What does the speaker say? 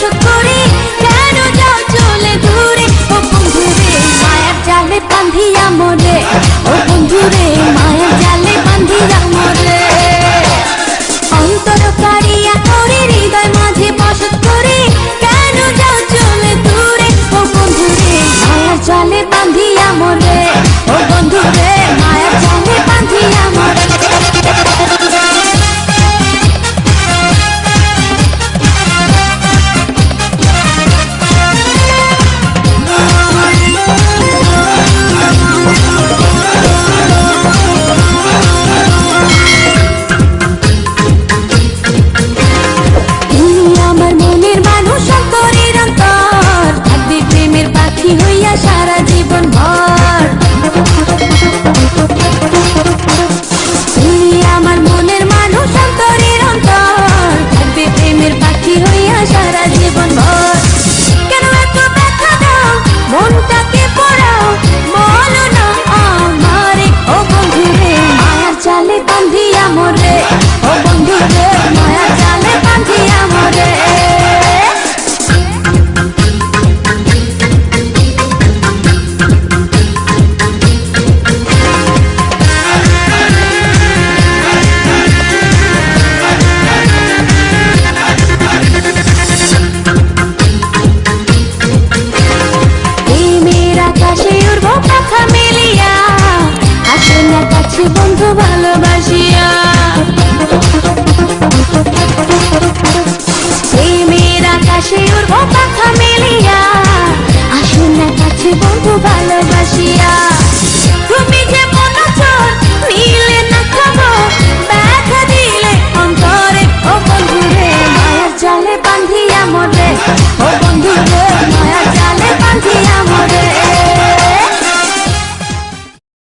শোধ করে। উড়বো পাখা মেলিয়া। আসুন না কাছে বন্ধু ভালোবাসিয়া। তুমি যে